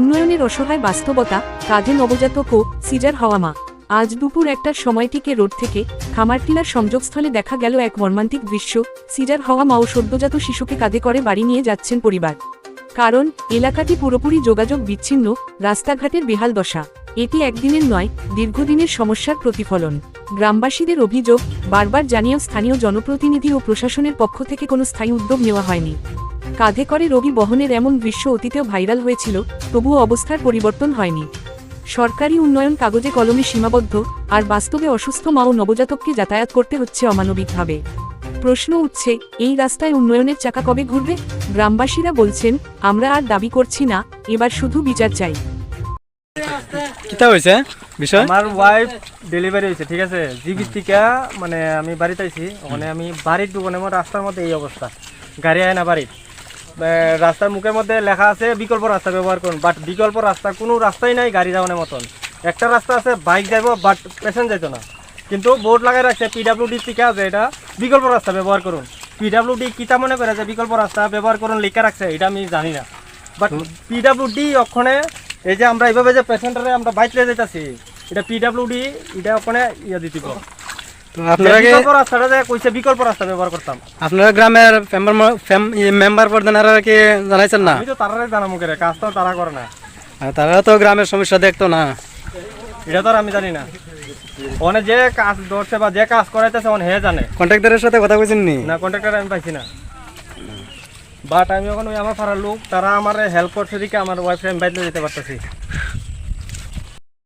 উন্নয়নের অসহায় বাস্তবতা কাঁধে নবজাতক ও সিজার হওয়া মা। আজ দুপুর একটার সময়টিকে রোড থেকে খামারটিলার সংযোগস্থলে দেখা গেল এক মর্মান্তিক দৃশ্য। সিজার হওয়া মা ও সদ্যজাত শিশুকে কাঁধে করে বাড়ি নিয়ে যাচ্ছেন পরিবার। কারণ, এলাকাটি পুরোপুরি যোগাযোগ বিচ্ছিন্ন, রাস্তাঘাটের বেহাল দশা। এটি একদিনের নয়, দীর্ঘদিনের সমস্যার প্রতিফলন। গ্রামবাসীদের অভিযোগ, বারবার জানিয়েও স্থানীয় জনপ্রতিনিধি ও প্রশাসনের পক্ষ থেকে কোনো স্থায়ী উদ্যোগ নেওয়া হয়নি। কাঁধে করে রোগী বহনের এমন দৃশ্য অতীতেও ভাইরাল হয়েছিল তবুও অবস্থার পরিবর্তন হয়নি। সরকারি উন্নয়ন কাগজে কলমে সীমাবদ্ধ আর বাস্তবে অসুস্থ মা ও নবজাতককে যাতায়াত করতে হচ্ছে অমানবিকভাবে। প্রশ্ন উঠছে এই রাস্তায় উন্নয়নের চাকা কবে ঘুরবে? গ্রামবাসীরা বলছেন আমরা আর দাবি করছি না এবার শুধু বিচার চাই। কিতা হয়েছে? বিষয়? আমার ওয়াইফ ডেলিভারি হয়েছে ঠিক আছে? জিবি থেকে মানে আমি বাড়িতে আইছি ওখানে আমি বাড়ির দোকানে আমার রাস্তার মধ্যে এই অবস্থা। গাড়ি আয় না বাড়ির। রাস্তার মুখের মধ্যে লেখা আছে বিকল্প রাস্তা ব্যবহার করুন বাট বিকল্প রাস্তা কোনো রাস্তাই নাই গাড়ি যাওয়ানোর মতন। একটা রাস্তা আছে বাইক যাইব বাট পেশেন্ট যাইতো না। কিন্তু বোর্ড লাগাই রাখছে পিডাব্লিউডি থেকে আছে এটা বিকল্প রাস্তা ব্যবহার করুন। পিডাব্লিউডি কিতা মনে করে যে বিকল্প রাস্তা ব্যবহার করুন লেখা রাখছে এটা আমি জানি না। বাট পিডাব্লিউডি ওখানে এই যে আমরা এইভাবে যে পেশেন্টারে আমরা বাইক লিয়ে যেতেছি এটা পিডাব্লিউডি এটা ওখানে ইয়ে দিতে তো আপনারা বিকল্প রাস্তাটা যে কইছে বিকল্প রাস্তা ব্যবহার করতাম। আপনারা গ্রামের মেম্বার প্রধানেরা কি জানাইছেন না? আমি তো তারারে জানামু করে কাজ তো তারা করে না। তারা তো গ্রামের সমস্যা দেখতো না। এটা তো আমি জানি না। ওখানে যে কাজ ধরছে বা যে কাজ করাইতেছে হে জানে। কন্ট্রাক্টরের সাথে কথা কইছেন নি? না কন্ট্রাক্টর আমি পাইছি না। বাট আমি ওই আমার পাড়ার লোক তারা আমার হেল্প করছে দিকে আমার ওয়াইফ আমি বাইরে যেতে পারতেছি।